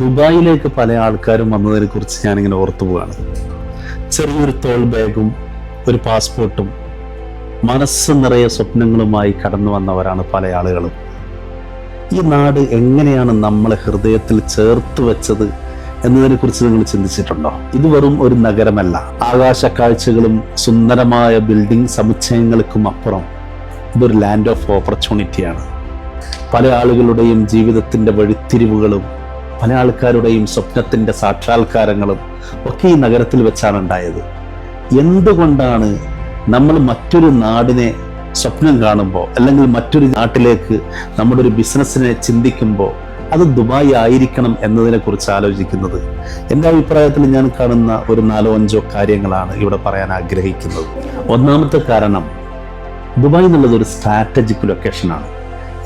ദുബായിലേക്ക് പല ആൾക്കാരും വന്നതിനെ കുറിച്ച് ഞാനിങ്ങനെ ഓർത്തു പോവാണ്. ചെറിയൊരു തോൾ ബാഗും ഒരു പാസ്പോർട്ടും മനസ്സ് നിറയെ സ്വപ്നങ്ങളുമായി കടന്നു വന്നവരാണ് പല ആളുകളും. ഈ നാട് എങ്ങനെയാണ് നമ്മളെ ഹൃദയത്തിൽ ചേർത്ത് വെച്ചത് എന്നതിനെ കുറിച്ച് നിങ്ങൾ ചിന്തിച്ചിട്ടുണ്ടോ? ഇത് വെറും ഒരു നഗരമല്ല. ആകാശ കാഴ്ചകളും സുന്ദരമായ ബിൽഡിംഗ് സമുച്ചയങ്ങൾക്കും അപ്പുറം ഇതൊരു ലാൻഡ് ഓഫ് ഓപ്പർച്യൂണിറ്റിയാണ് പല ആളുകളുടെയും ജീവിതത്തിന്റെ വഴിത്തിരിവുകളും പല ആൾക്കാരുടെയും സ്വപ്നത്തിന്റെ സാക്ഷാത്കാരങ്ങളും ഒക്കെ ഈ നഗരത്തിൽ വെച്ചാണ് ഉണ്ടായത്. എന്തുകൊണ്ടാണ് നമ്മൾ മറ്റൊരു നാടിനെ സ്വപ്നം കാണുമ്പോൾ അല്ലെങ്കിൽ മറ്റൊരു നാട്ടിലേക്ക് നമ്മുടെ ഒരു ബിസിനസ്സിനെ ചിന്തിക്കുമ്പോൾ അത് ദുബായ് ആയിരിക്കണം എന്നതിനെ കുറിച്ച് ആലോചിക്കുന്നത്? എന്റെ അഭിപ്രായത്തിൽ ഞാൻ കാണുന്ന ഒരു നാലോ അഞ്ചോ കാര്യങ്ങളാണ് ഇവിടെ പറയാൻ ആഗ്രഹിക്കുന്നത്. ഒന്നാമത്തെ കാരണം ദുബായ് എന്നുള്ളത് ഒരു സ്ട്രാറ്റജിക് ലൊക്കേഷനാണ്.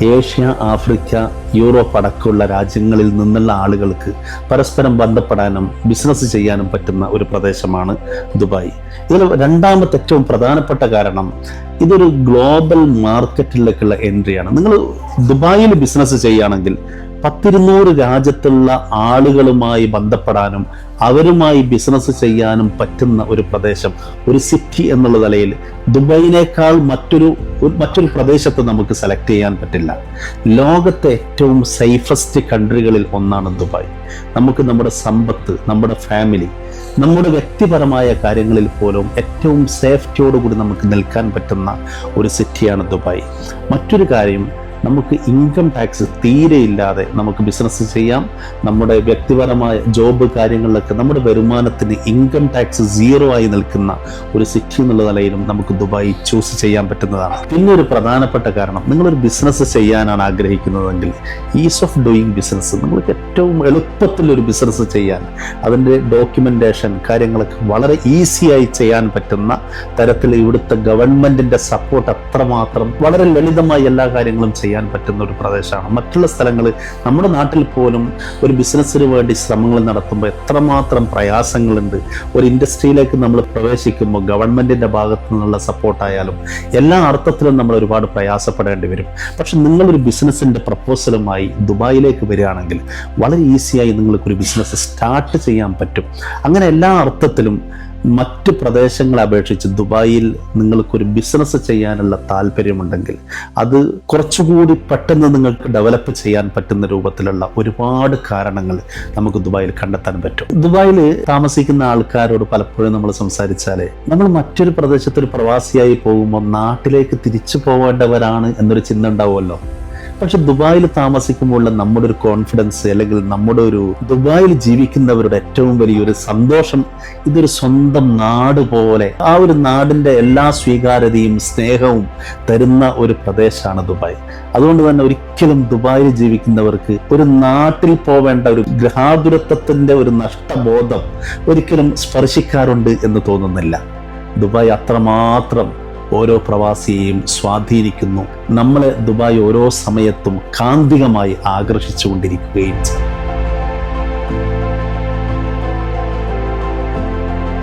ഏഷ്യ ആഫ്രിക്ക യൂറോപ്പ് അടക്കമുള്ള രാജ്യങ്ങളിൽ നിന്നുള്ള ആളുകൾക്ക് പരസ്പരം ബന്ധപ്പെടാനും ബിസിനസ് ചെയ്യാനും പറ്റുന്ന ഒരു പ്രദേശമാണ് ദുബായ്. ഇതിൽ രണ്ടാമത്തെ ഏറ്റവും പ്രധാനപ്പെട്ട കാരണം ഇതൊരു ഗ്ലോബൽ മാർക്കറ്റിലേക്കുള്ള എൻട്രിയാണ്. നിങ്ങൾ ദുബായിൽ ബിസിനസ് ചെയ്യുകയാണെങ്കിൽ പത്തിരുന്നൂറ് രാജ്യത്തുള്ള ആളുകളുമായി ബന്ധപ്പെടാനും അവരുമായി ബിസിനസ് ചെയ്യാനും പറ്റുന്ന ഒരു പ്രദേശം ഒരു സിറ്റി എന്നുള്ള നിലയിൽ ദുബൈനേക്കാൾ മറ്റൊരു മറ്റൊരു പ്രദേശത്ത് നമുക്ക് സെലക്ട് ചെയ്യാൻ പറ്റില്ല. ലോകത്തെ ഏറ്റവും സേഫസ്റ്റ് കൺട്രികളിൽ ഒന്നാണ് ദുബായ്. നമുക്ക് നമ്മുടെ സമ്പത്ത് നമ്മുടെ ഫാമിലി നമ്മുടെ വ്യക്തിപരമായ കാര്യങ്ങളിൽ പോലും ഏറ്റവും സേഫ്റ്റിയോടുകൂടി നമുക്ക് നിൽക്കാൻ പറ്റുന്ന ഒരു സിറ്റിയാണ് ദുബായ്. മറ്റൊരു കാര്യം നമുക്ക് ഇൻകം ടാക്സ് തീരെ ഇല്ലാതെ നമുക്ക് ബിസിനസ് ചെയ്യാം. നമ്മുടെ വ്യക്തിപരമായ ജോബ് കാര്യങ്ങളിലൊക്കെ നമ്മുടെ വരുമാനത്തിന് ഇൻകം ടാക്സ് സീറോ ആയി നിൽക്കുന്ന ഒരു സിറ്റി എന്നുള്ള നിലയിലും നമുക്ക് ദുബായ് ചൂസ് ചെയ്യാൻ പറ്റുന്നതാണ്. പിന്നെ ഒരു പ്രധാനപ്പെട്ട കാരണം നിങ്ങളൊരു ബിസിനസ് ചെയ്യാനാണ് ആഗ്രഹിക്കുന്നതെങ്കിൽ ഈസ് ഓഫ് ഡൂയിങ് ബിസിനസ് നിങ്ങൾക്ക് ഏറ്റവും എളുപ്പത്തിൽ ഒരു ബിസിനസ് ചെയ്യാൻ അതിന്റെ ഡോക്യുമെന്റേഷൻ കാര്യങ്ങളൊക്കെ വളരെ ഈസിയായി ചെയ്യാൻ പറ്റുന്ന തരത്തിൽ ഇവിടുത്തെ ഗവൺമെന്റിന്റെ സപ്പോർട്ട് അത്രമാത്രം വളരെ ലളിതമായി എല്ലാ കാര്യങ്ങളും ചെയ്യാൻ പറ്റുന്ന ഒരു പ്രദേശമാണ്. മറ്റുള്ള സ്ഥലങ്ങൾ നമ്മുടെ നാട്ടിൽ പോലും ഒരു ബിസിനസ്സിന് വേണ്ടി ശ്രമങ്ങൾ നടത്തുമ്പോൾ എത്രമാത്രം പ്രയാസങ്ങളുണ്ട്. ഒരു ഇൻഡസ്ട്രിയിലേക്ക് നമ്മൾ പ്രവേശിക്കുമ്പോൾ ഗവൺമെന്റിന്റെ ഭാഗത്തു നിന്നുള്ള സപ്പോർട്ടായാലും എല്ലാ അർത്ഥത്തിലും നമ്മൾ ഒരുപാട് പ്രയാസപ്പെടേണ്ടി വരും. പക്ഷെ നിങ്ങളൊരു ബിസിനസ്സിന്റെ പ്രപ്പോസലുമായി ദുബായിലേക്ക് വരികയാണെങ്കിൽ വളരെ ഈസിയായി നിങ്ങൾക്ക് ഒരു ബിസിനസ് സ്റ്റാർട്ട് ചെയ്യാൻ പറ്റും. അങ്ങനെ എല്ലാ അർത്ഥത്തിലും മറ്റ് പ്രദേശങ്ങളെ അപേക്ഷിച്ച് ദുബായിൽ നിങ്ങൾക്കൊരു ബിസിനസ് ചെയ്യാനുള്ള താല്പര്യമുണ്ടെങ്കിൽ അത് കുറച്ചുകൂടി പെട്ടെന്ന് നിങ്ങൾക്ക് ഡെവലപ്പ് ചെയ്യാൻ പറ്റുന്ന രൂപത്തിലുള്ള ഒരുപാട് കാരണങ്ങൾ നമുക്ക് ദുബായിൽ കണ്ടെത്താൻ പറ്റും. ദുബായിൽ താമസിക്കുന്ന ആൾക്കാരോട് പലപ്പോഴും നമ്മൾ സംസാരിച്ചാൽ നമ്മൾ മറ്റൊരു പ്രദേശത്തൊരു പ്രവാസിയായി പോകുമ്പോൾ നാട്ടിലേക്ക് തിരിച്ചു പോവേണ്ടവരാണ് എന്നൊരു ചിന്ത ഉണ്ടാവുമല്ലോ. പക്ഷെ ദുബായിൽ താമസിക്കുമ്പോഴുള്ള നമ്മുടെ ഒരു കോൺഫിഡൻസ് അല്ലെങ്കിൽ നമ്മുടെ ഒരു ദുബായിൽ ജീവിക്കുന്നവരുടെ ഏറ്റവും വലിയൊരു സന്തോഷം ഇതൊരു സ്വന്തം നാട് പോലെ ആ ഒരു നാടിന്റെ എല്ലാ സ്വീകാര്യതയും സ്നേഹവും തരുന്ന ഒരു പ്രദേശമാണ് ദുബായ്. അതുകൊണ്ട് തന്നെ ഒരിക്കലും ദുബായിൽ ജീവിക്കുന്നവർക്ക് ഒരു നാട്ടിൽ പോവേണ്ട ഒരു ഗ്രഹാതുരത്വത്തിന്റെ ഒരു നഷ്ടബോധം ഒരിക്കലും സ്പർശിക്കാറുണ്ട് എന്ന് തോന്നുന്നില്ല. ദുബായ് അത്രമാത്രം ഓരോ പ്രവാസിയെയും സ്വാധീനിക്കുന്നു. നമ്മളെ ദുബായ് ഓരോ സമയത്തും കാന്തികമായി ആകർഷിച്ചുകൊണ്ടിരിക്കുകയും ചെയ്യും